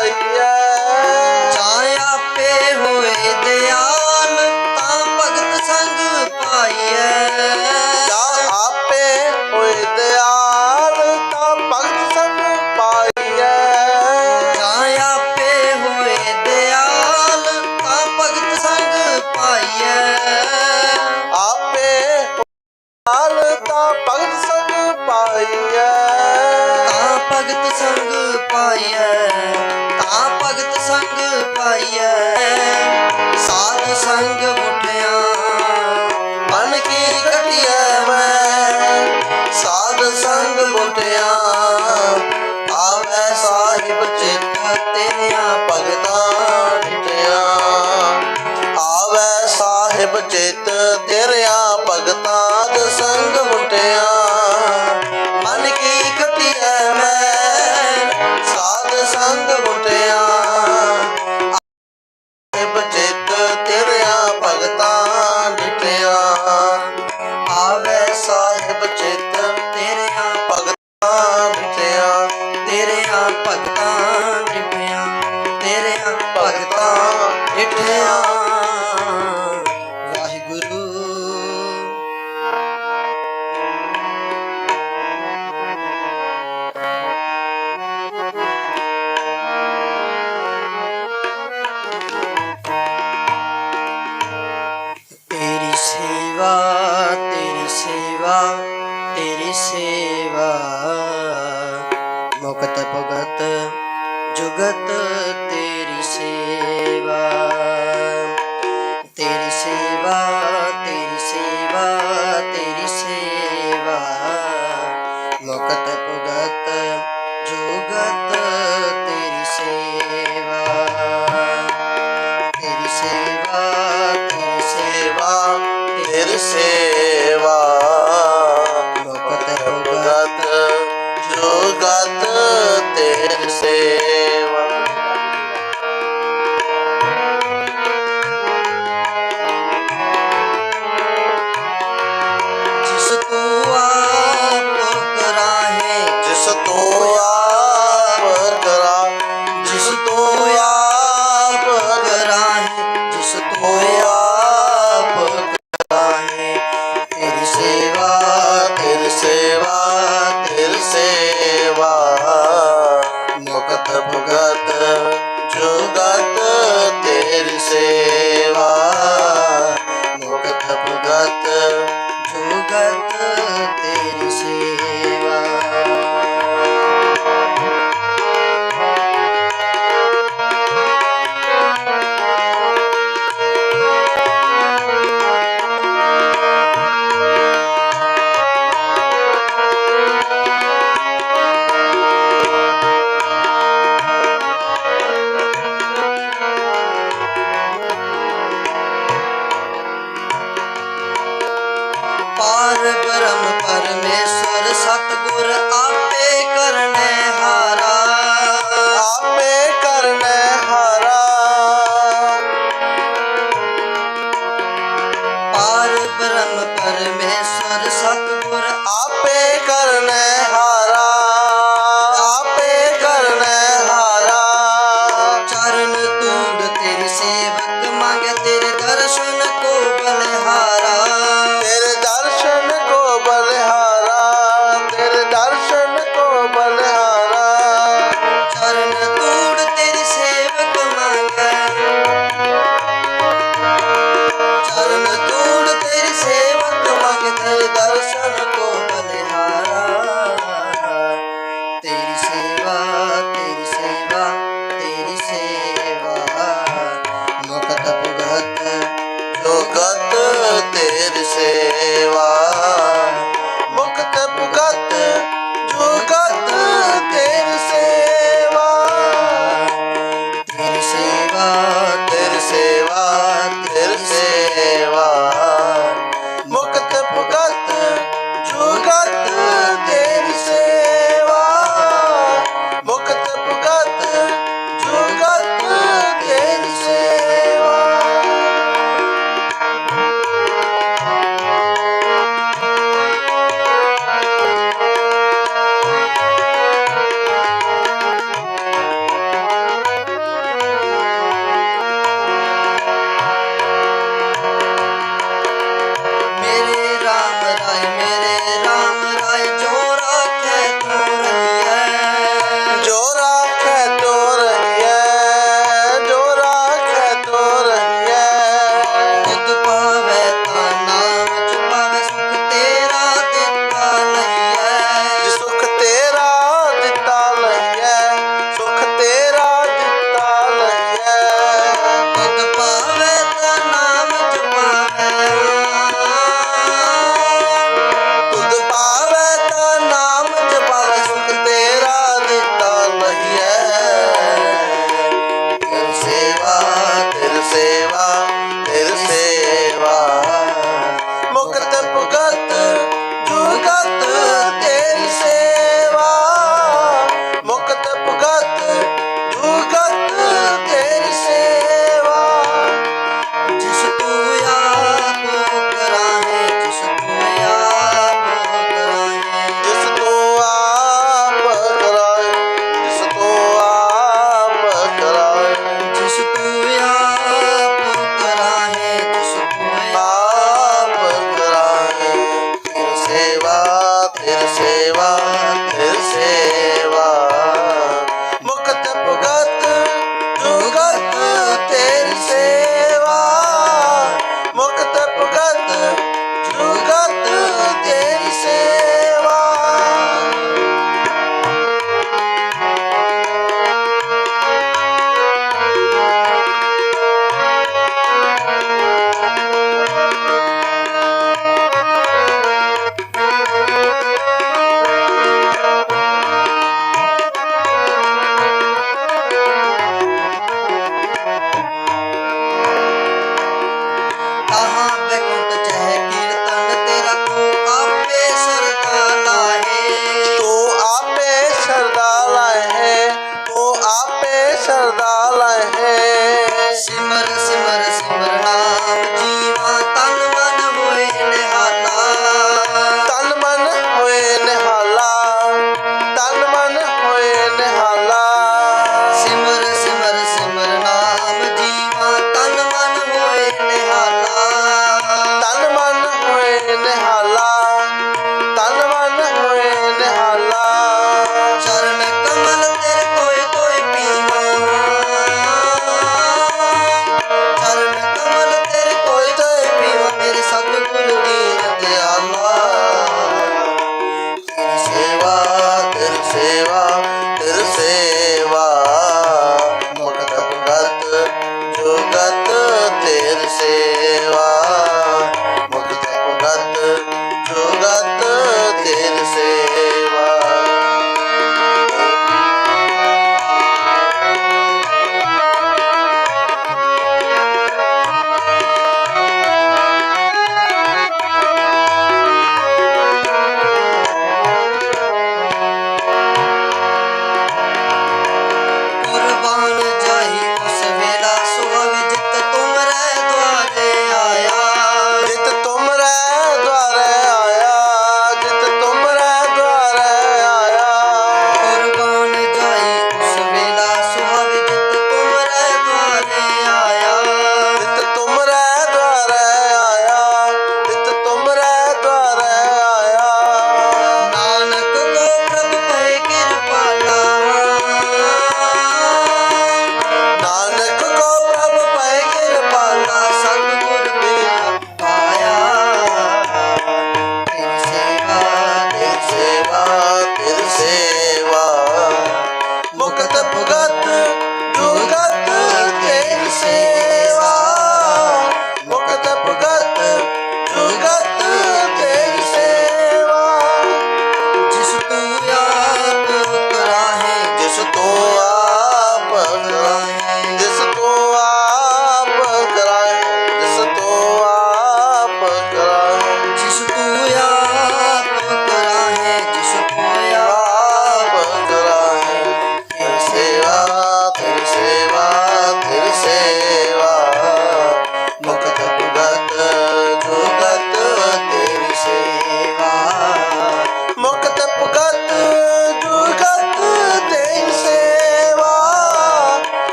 yeah. i'm Monte. ਪਾਰ ਬ੍ਰਹਮ ਪਰਮੇਸ਼ਰ ਸਤਗੁਰ ਆਪੇ ਕਰਨੇ ਹਾਰਾ। ਆਪੇ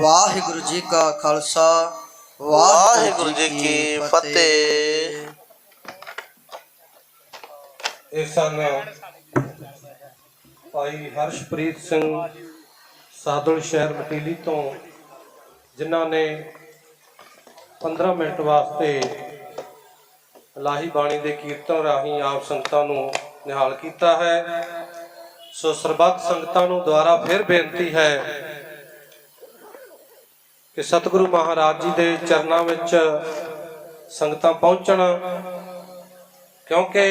ਵਾਹਿਗੁਰੂ ਜੀ ਕਾ ਖਾਲਸਾ, ਵਾਹਿਗੁਰੂ ਜੀ ਕੀ ਫਤਿਹ। ਇਹ ਸਨ ਭਾਈ ਹਰਸ਼ਪ੍ਰੀਤ ਸਿੰਘ ਸਾਦੁਲ ਸ਼ਹਿਰ ਮਟੀਲੀ ਤੋਂ, ਜਿਨ੍ਹਾਂ ਨੇ 15 ਮਿੰਟ ਵਾਸਤੇ ਲਾਹੀ ਬਾਣੀ ਦੇ ਕੀਰਤਨ ਰਾਹੀਂ ਆਪ ਸੰਗਤਾਂ ਨੂੰ ਨਿਹਾਲ ਕੀਤਾ ਹੈ। ਸੋ ਸਰਬੱਤ ਸੰਗਤਾਂ ਨੂੰ ਦੁਆਰਾ ਫਿਰ ਬੇਨਤੀ ਹੈ ਕਿ ਸਤਿਗੁਰੂ ਮਹਾਰਾਜ ਜੀ ਦੇ ਚਰਨਾਂ ਵਿੱਚ ਸੰਗਤਾਂ ਪਹੁੰਚਣ, ਕਿਉਂਕਿ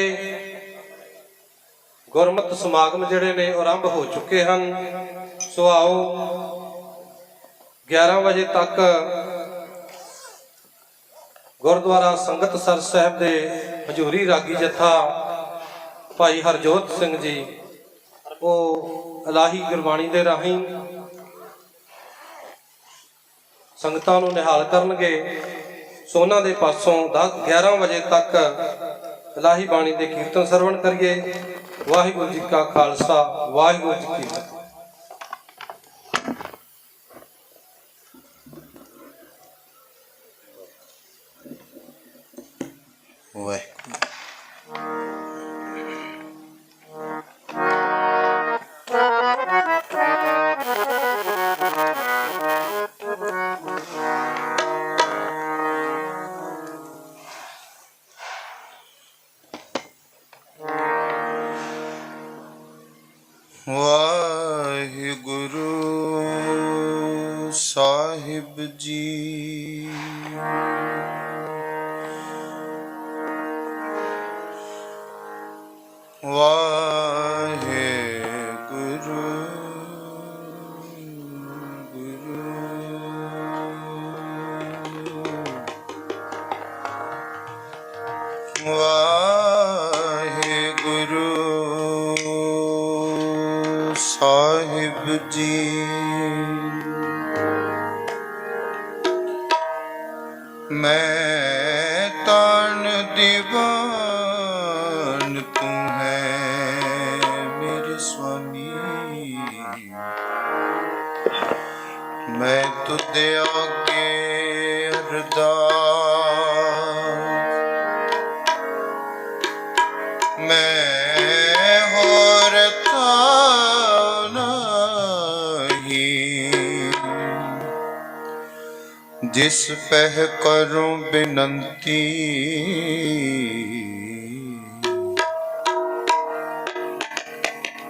ਗੁਰਮਤਿ ਸਮਾਗਮ ਜਿਹੜੇ ਨੇ ਆਰੰਭ ਹੋ ਚੁੱਕੇ ਹਨ। ਸੋ ਆਓ 11 ਵਜੇ ਤੱਕ ਗੁਰਦੁਆਰਾ ਸੰਗਤਸਰ ਸਾਹਿਬ ਦੇ ਹਜੂਰੀ ਰਾਗੀ ਜਥਾ ਭਾਈ ਹਰਜੋਤ ਸਿੰਘ ਜੀ, ਉਹ ਇਲਾਹੀ ਗੁਰਬਾਣੀ ਦੇ ਰਾਹੀਂ ਸੰਗਤਾਂ ਨੂੰ ਨਿਹਾਲ ਕਰਨਗੇ। ਸੋ ਉਹਨਾਂ ਦੇ ਪਾਸੋਂ 10 11 ਵਜੇ ਤੱਕ ਇਲਾਹੀ ਬਾਣੀ ਦੇ ਕੀਰਤਨ ਸਰਵਣ ਕਰੀਏ। ਵਾਹਿਗੁਰੂ ਜੀ ਕਾ ਖਾਲਸਾ, ਵਾਹਿਗੁਰੂ ਜੀ ਕੀ ਫਤਿਹ। ਵਾਹਿਗੁਰੂ। ਵਾਹਿਗੁਰੂ ਸਾਹਿਬ ਜੀ। ਜਿਸ ਪਹਿ ਕਰੂੰ ਬਿਨੰਤੀ।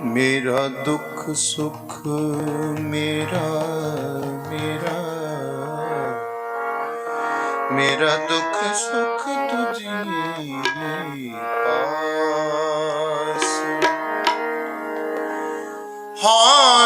ਮੇਰਾ ਦੁੱਖ, ਸੁਖ, ਮੇਰਾ ਮੇਰਾ। ਮੇਰਾ ਦੁੱਖ, ਸੁਖ ਤੁਝੀ ਪਾਸ। ਹਾਂ।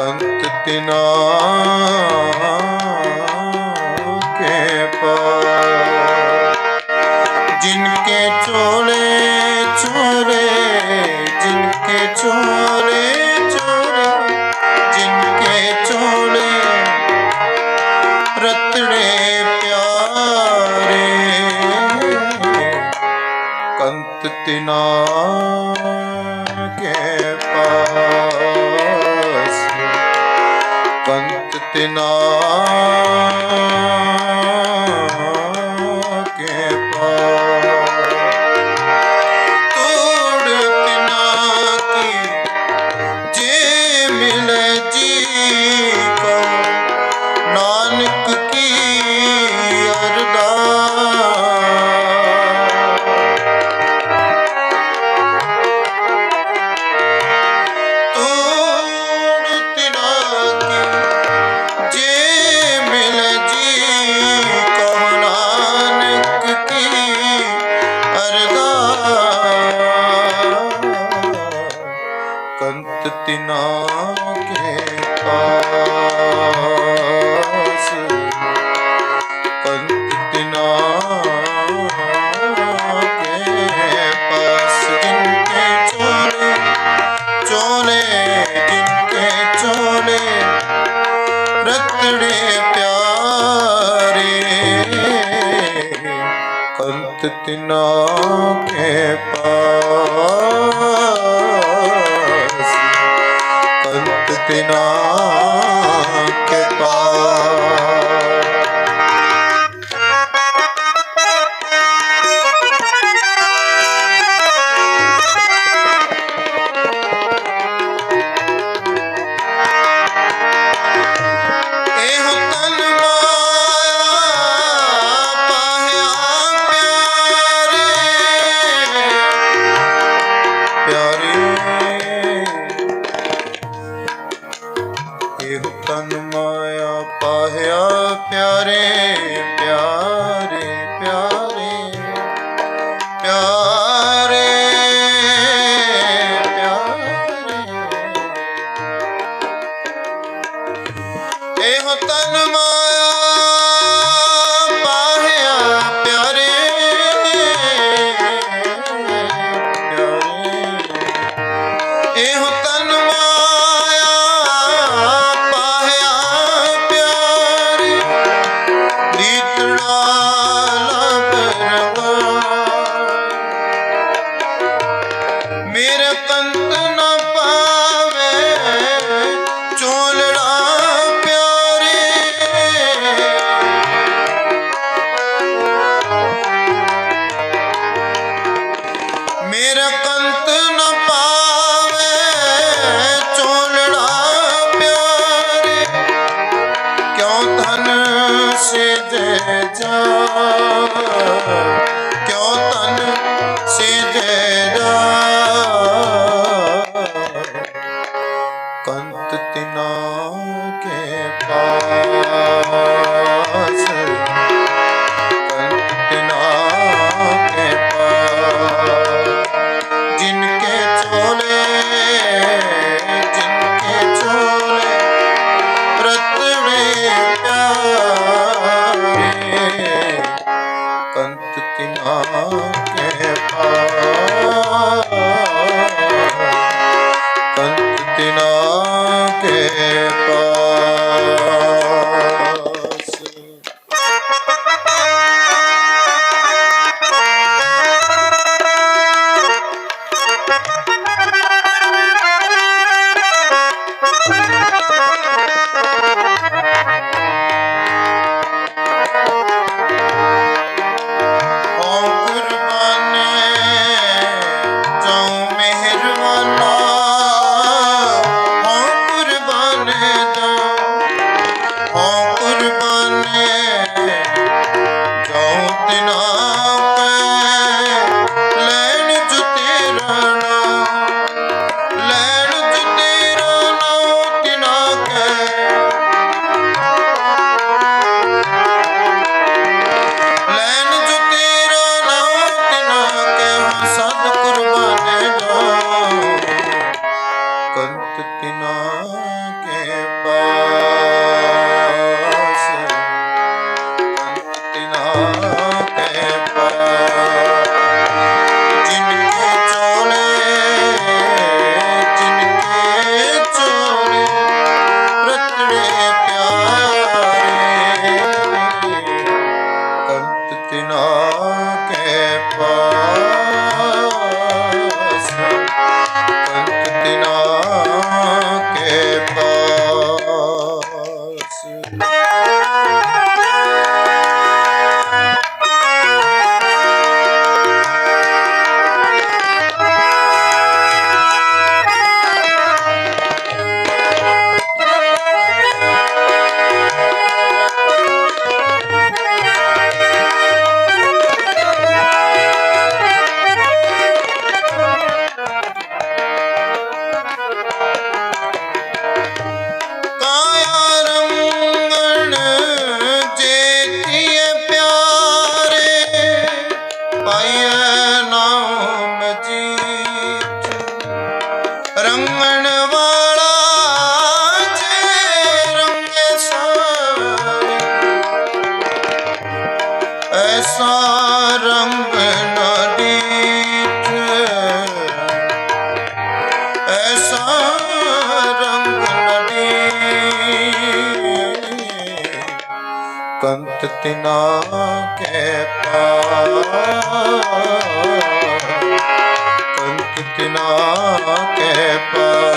ਤੰਤ ਤਿਨਾ ਤਿਨਾ ਕੇ ਪਾ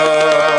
ਕੰਤ ਤਿਨਾ ਕੇ ਪਾਸ